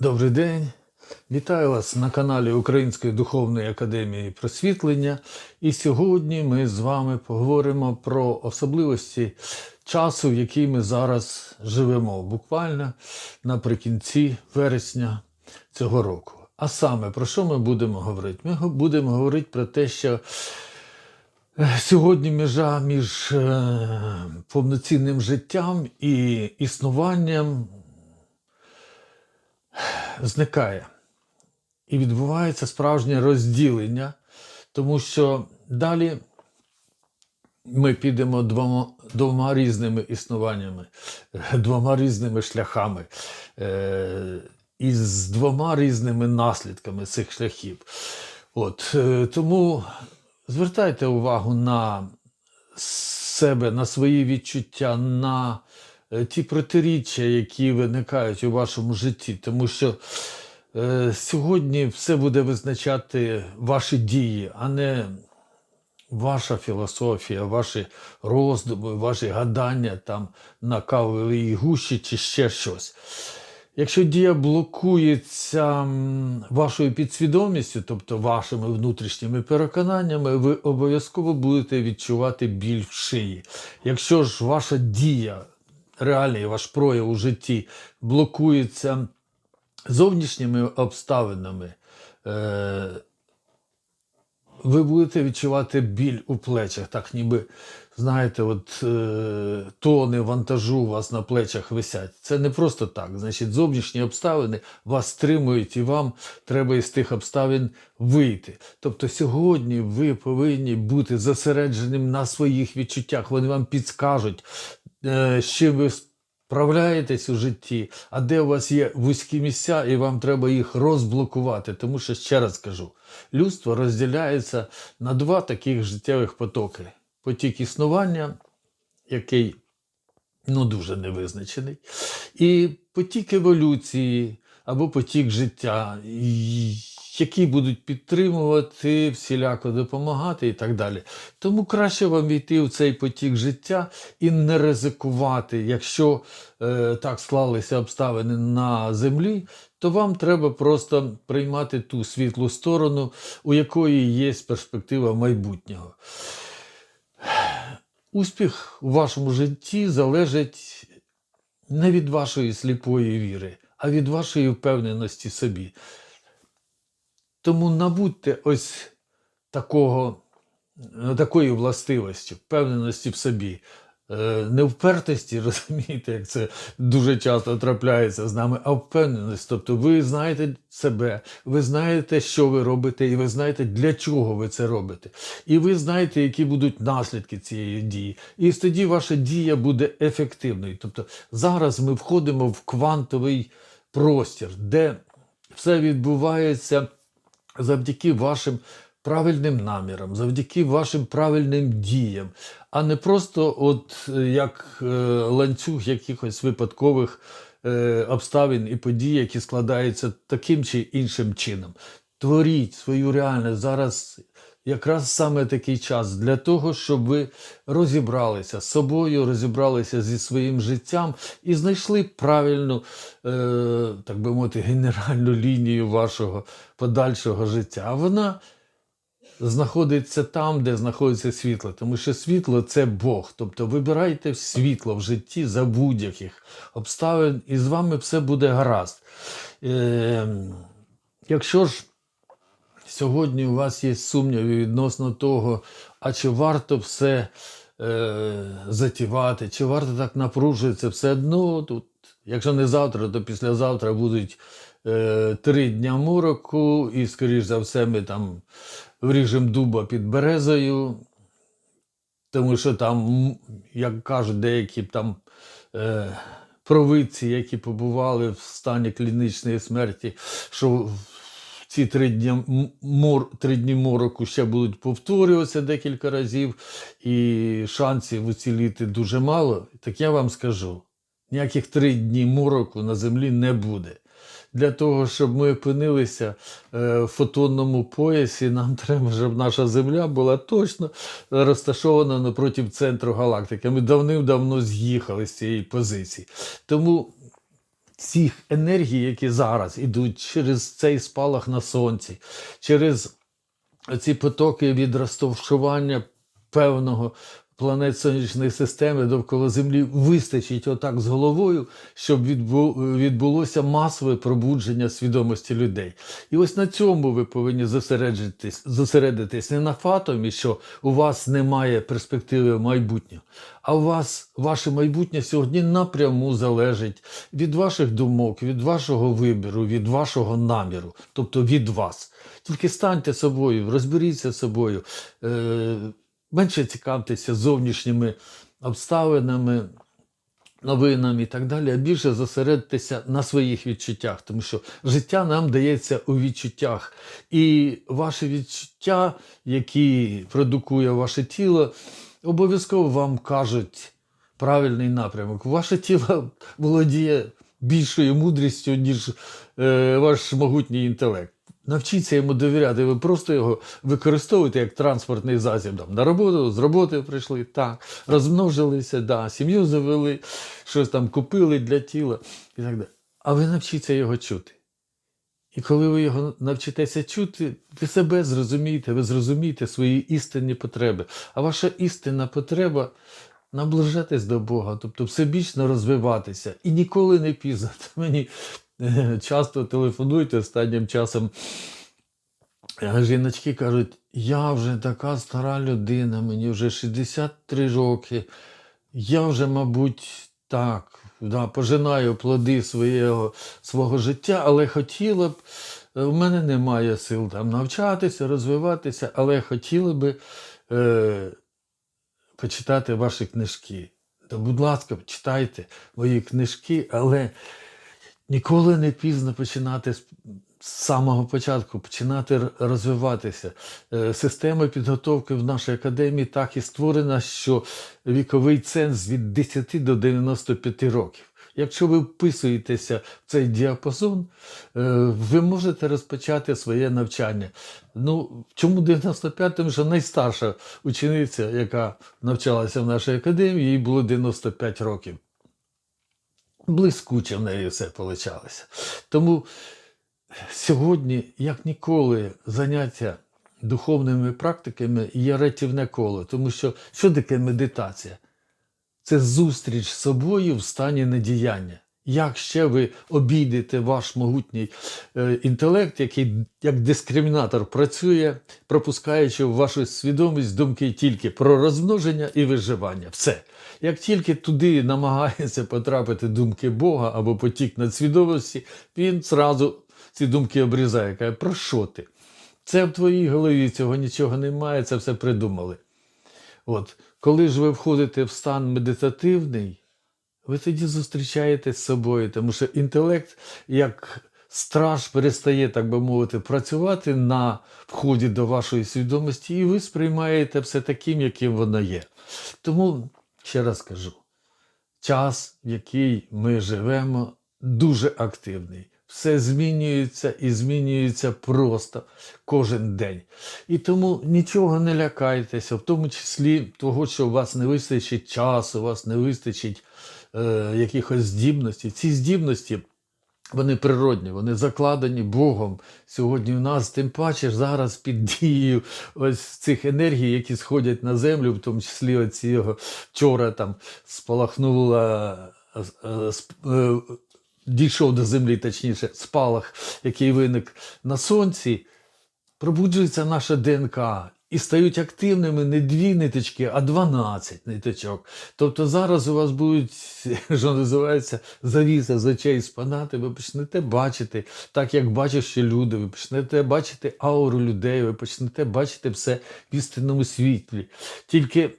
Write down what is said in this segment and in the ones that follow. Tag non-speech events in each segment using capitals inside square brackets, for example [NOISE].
Добрий день. Вітаю вас на каналі Української духовної академії просвітлення. І сьогодні ми з вами поговоримо про особливості часу, в який ми зараз живемо, буквально наприкінці вересня цього року. А саме про що ми будемо говорити? Ми будемо говорити про те, що е, сьогодні межа між е, повноцінним життям і існуванням зникає. І відбувається справжнє розділення, тому що далі ми підемо двома, двома різними існуваннями, [LAUGHS] двома різними шляхами е, і з двома різними наслідками цих шляхів. От, е, тому звертайте увагу на себе, на свої відчуття, на ті протиріччя, які виникають у вашому житті, тому що е, сьогодні все буде визначати ваші дії, а не ваша філософія, ваші роздуми, ваші гадання там на кавовій гущі чи ще щось. Якщо дія блокується вашою підсвідомістю, тобто вашими внутрішніми переконаннями, ви обов'язково будете відчувати біль в шиї. Якщо ж ваша дія, реальний ваш прояв у житті блокується зовнішніми обставинами, е, ви будете відчувати біль у плечах, так ніби, знаєте, от е, тони вантажу у вас на плечах висять. Це не просто так. Значить, зовнішні обставини вас стримують, і вам треба із тих обставин вийти. Тобто сьогодні ви повинні бути зосередженим на своїх відчуттях. Вони вам підскажуть, з чим ви справляєтесь у житті, а де у вас є вузькі місця, і вам треба їх розблокувати. Тому що ще раз кажу, людство розділяється на два таких життєвих потоки: потік існування, який ну, дуже невизначений, і потік еволюції або потік життя, які будуть підтримувати, всіляко допомагати і так далі. Тому краще вам війти в цей потік життя і не ризикувати. Якщо е, так склалися обставини на землі, то вам треба просто приймати ту світлу сторону, у якої є перспектива майбутнього. Успіх у вашому житті залежить не від вашої сліпої віри, а від вашої впевненості собі. Тому набудьте ось такого, е, такої властивості, впевненості в собі. Е, Не впертості, [LAUGHS] розумієте, як це дуже часто трапляється з нами, а впевненість. Тобто ви знаєте себе, ви знаєте, що ви робите, і ви знаєте, для чого ви це робите. І ви знаєте, які будуть наслідки цієї дії. І тоді ваша дія буде ефективною. Тобто зараз ми входимо в квантовий простір, де все відбувається завдяки вашим правильним намірам, завдяки вашим правильним діям, а не просто от е, як е, ланцюг якихось випадкових е, обставин і подій, які складаються таким чи іншим чином. Творіть свою реальність зараз. Якраз саме такий час для того, щоб ви розібралися з собою, розібралися зі своїм життям і знайшли правильну, е, так би мовити, генеральну лінію вашого подальшого життя. А вона знаходиться там, де знаходиться світло, тому що світло це Бог. Тобто вибирайте світло в житті за будь-яких обставин, і з вами все буде гаразд. Е, якщо ж сьогодні у вас є сумніви відносно того, а чи варто все е, затівати, чи варто так напружуватися, все одно тут, якщо не завтра, то післязавтра будуть е, три дня мороку, і, скоріш за все, ми там вріжемо дуба під березою, тому що там, як кажуть деякі там е, провидці, які побували в стані клінічної смерті, що ці три дні, мор, три дні мороку ще будуть повторюватися декілька разів, і шансів уціліти дуже мало. Так я вам скажу: ніяких три дні мороку на землі не буде. Для того, щоб ми опинилися е, в фотонному поясі, нам [LAUGHS] треба, щоб наша Земля була точно розташована напроти центру галактики. Ми давним-давно з'їхали з цієї позиції. Тому цих енергій, які зараз ідуть через цей спалах на сонці, через ці потоки від розтовшування певного планет сонячної системи довкола Землі вистачить отак з головою, щоб відбулося масове пробудження свідомості людей. І ось на цьому ви повинні зосередитись, зосередитись не на фатомі, що у вас немає перспективи майбутнього, а у вас ваше майбутнє сьогодні напряму залежить від ваших думок, від вашого вибору, від вашого наміру, тобто від вас. Тільки станьте собою, розберіться з собою, е, менше цікавтеся зовнішніми обставинами, новинами і так далі, а більше зосередьтеся на своїх відчуттях, тому що життя нам дається у відчуттях. І ваші відчуття, які продукує ваше тіло, обов'язково вам кажуть правильний напрямок. Ваше тіло [LAUGHS] володіє більшою мудрістю, ніж е, ваш могутній інтелект. Навчіться йому довіряти, ви просто його використовуєте як транспортний засіб. Там, на роботу, з роботи прийшли, так, розмножилися, да, сім'ю завели, щось там купили для тіла і так далі. А ви навчіться його чути. І коли ви його навчитеся чути, ви себе зрозумієте, ви зрозумієте свої істинні потреби. А ваша істинна потреба наближатись до Бога, тобто всебічно розвиватися. І ніколи не пізно. Мені [LAUGHS] часто телефонують останнім часом. Жіночки кажуть, я вже така стара людина, мені вже 63 роки. Я вже, мабуть, так, да, пожинаю плоди свого, свого життя, але хотіла б, е, в мене немає сил там навчатися, розвиватися, але хотіла би е, почитати ваші книжки. То, будь ласка, читайте мої книжки, але ніколи не пізно починати з самого початку, починати розвиватися. Е, Система підготовки в нашій академії так і створена, що віковий ценз від 10 до 95 років. Якщо ви вписуєтеся в цей діапазон, е, ви можете розпочати своє навчання. Ну, чому 95? Тому що найстарша учениця, яка навчалася в нашій академії, їй було 95 років. Блискуче в неї все получалося. Тому сьогодні, як ніколи, заняття духовними практиками є рятівне коло. Тому що що таке медитація? Це зустріч з собою в стані недіяння. Як ще ви обійдете ваш могутній е, інтелект, який як дискримінатор працює, пропускаючи в вашу свідомість думки тільки про розмноження і виживання. Все. Як тільки туди намагається потрапити думки Бога або потік надсвідомості, він зразу ці думки обрізає. Каже, про що ти? Це в твоїй голові, цього нічого немає, це все придумали. От, коли ж ви входите в стан медитативний, ви тоді зустрічаєтесь з собою, тому що інтелект, як страж, перестає, так би мовити, працювати на вході до вашої свідомості, і ви сприймаєте все таким, яким воно є. Тому ще раз кажу: час, в який ми живемо, дуже активний. Все змінюється і змінюється просто кожен день. І тому нічого не лякайтеся, в тому числі того, що у вас не вистачить часу, у вас не вистачить е, якихось здібностей. Ці здібності. Вони природні, вони закладені Богом сьогодні в нас, тим паче зараз під дією ось цих енергій, які сходять на землю, в тому числі оці вчора там спалахнула, е, е, дійшов до землі, точніше, спалах, який виник на сонці, пробуджується наша ДНК. І стають активними не дві ниточки, а 12 ниточок. Тобто зараз у вас будуть, [LAUGHS] що називається, завіса з очей спадати, ви почнете бачити, так як бачать ще люди, ви почнете бачити ауру людей, ви почнете бачити все в істинному світлі. Тільки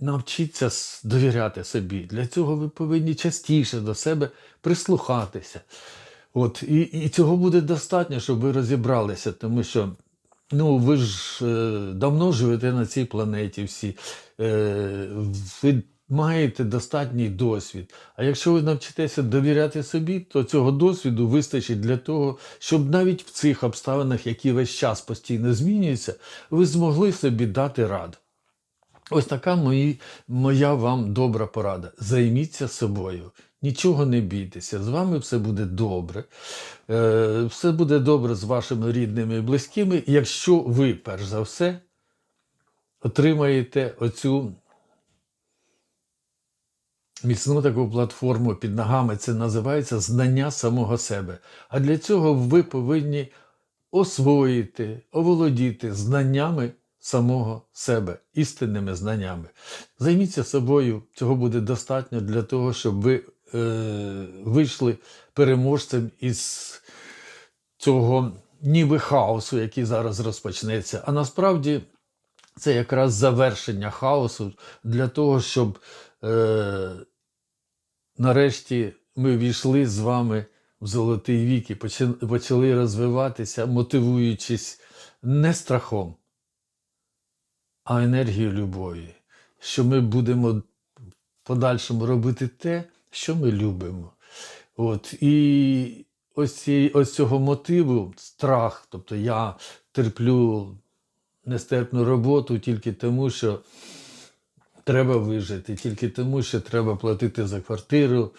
навчіться довіряти собі. Для цього ви повинні частіше до себе прислухатися. От, і, і цього буде достатньо, щоб ви розібралися, тому що ну, ви ж е, давно живете на цій планеті всі. Е, ви маєте достатній досвід. А якщо ви навчитеся довіряти собі, то цього досвіду вистачить для того, щоб навіть в цих обставинах, які весь час постійно змінюються, ви змогли собі дати раду. Ось така мої, моя вам добра порада. Займіться собою. Нічого не бійтеся, з вами все буде добре. Е, Все буде добре з вашими рідними і близькими, якщо ви, перш за все, отримаєте оцю міцну таку платформу під ногами. Це називається знання самого себе. А для цього ви повинні освоїти, оволодіти знаннями самого себе, істинними знаннями. Займіться собою, цього буде достатньо для того, щоб ви вийшли переможцем із цього ніби хаосу, який зараз розпочнеться. А насправді це якраз завершення хаосу для того, щоб е, нарешті ми війшли з вами в золотий вік і почали розвиватися, мотивуючись не страхом, а енергією любові, що ми будемо в подальшому робити те, що ми любимо. От, і ось, ці, ось цього мотиву, страх, тобто я терплю нестерпну роботу тільки тому, що треба вижити, тільки тому, що треба платити за квартиру,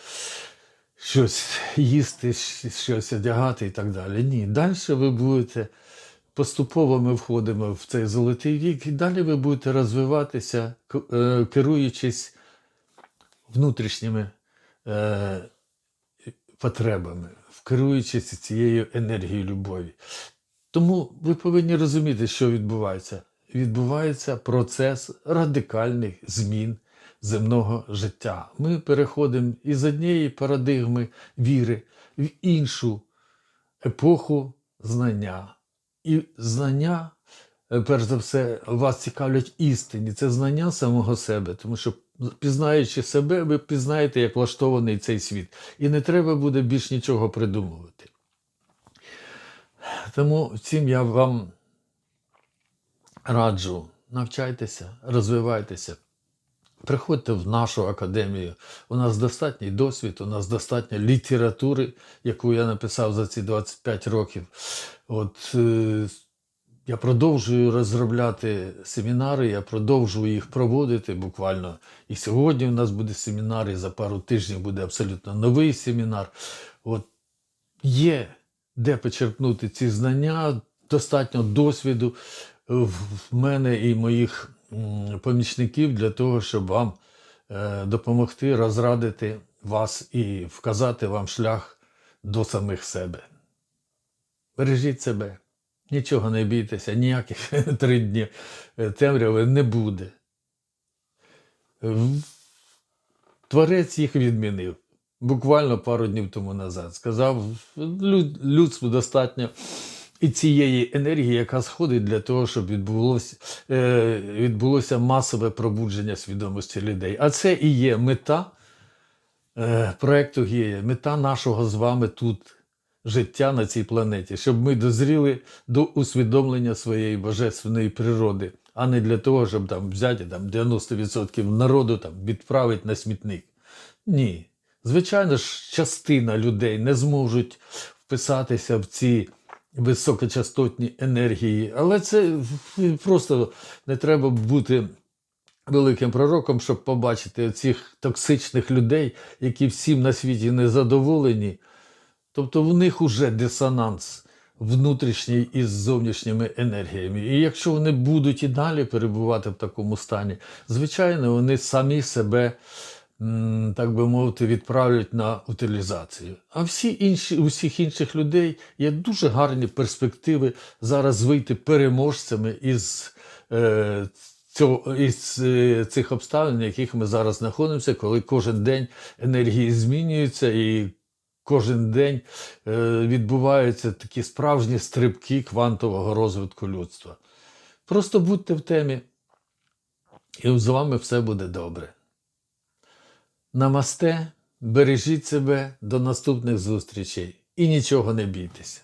щось їсти, щось одягати і так далі. Ні, далі ви будете. Поступово ми входимо в цей золотий вік, і далі ви будете розвиватися, е, керуючись внутрішніми е, потребами, керуючись цією енергією любові. Тому ви повинні розуміти, що відбувається. Відбувається процес радикальних змін земного життя. Ми переходимо із однієї парадигми віри в іншу епоху знання. І знання, перш за все, вас цікавлять істині. Це знання самого себе, тому що пізнаючи себе, ви пізнаєте, як влаштований цей світ. І не треба буде більш нічого придумувати. Тому цим я вам раджу. Навчайтеся, розвивайтеся. Приходьте в нашу академію. У нас достатній досвід, у нас достатньо літератури, яку я написав за ці 25 років. От е, я продовжую розробляти семінари, я продовжую їх проводити буквально. І сьогодні у нас буде семінар, і за пару тижнів буде абсолютно новий семінар. От є де почерпнути ці знання, достатньо досвіду в мене і моїх помічників для того, щоб вам е, допомогти розрадити вас і вказати вам шлях до самих себе. Бережіть себе, нічого не бійтеся, ніяких [LAUGHS] три дні е, темряви не буде. Творець їх відмінив. Буквально пару днів тому назад сказав, «Лю- людству достатньо і цієї енергії, яка сходить для того, щоб відбулося, е, відбулося масове пробудження свідомості людей. А це і є мета е, проекту Гея, мета нашого з вами тут життя на цій планеті, щоб ми дозріли до усвідомлення своєї божественної природи, а не для того, щоб там взяти там, 90% народу там, відправити на смітник. Ні. Звичайно ж, частина людей не зможуть вписатися в ці високочастотні енергії, але це просто не треба бути великим пророком, щоб побачити цих токсичних людей, які всім на світі незадоволені. Тобто в них уже дисонанс внутрішній із зовнішніми енергіями. І якщо вони будуть і далі перебувати в такому стані, звичайно, вони самі себе, так би мовити, відправлять на утилізацію. А всі інші, у інших людей є дуже гарні перспективи зараз вийти переможцями із. Е, Цього, із е, цих обставин, в яких ми зараз знаходимося, коли кожен день енергії змінюються і кожен день е, відбуваються такі справжні стрибки квантового розвитку людства. Просто будьте в темі, і з вами все буде добре. Намасте, бережіть себе до наступних зустрічей і нічого не бійтеся.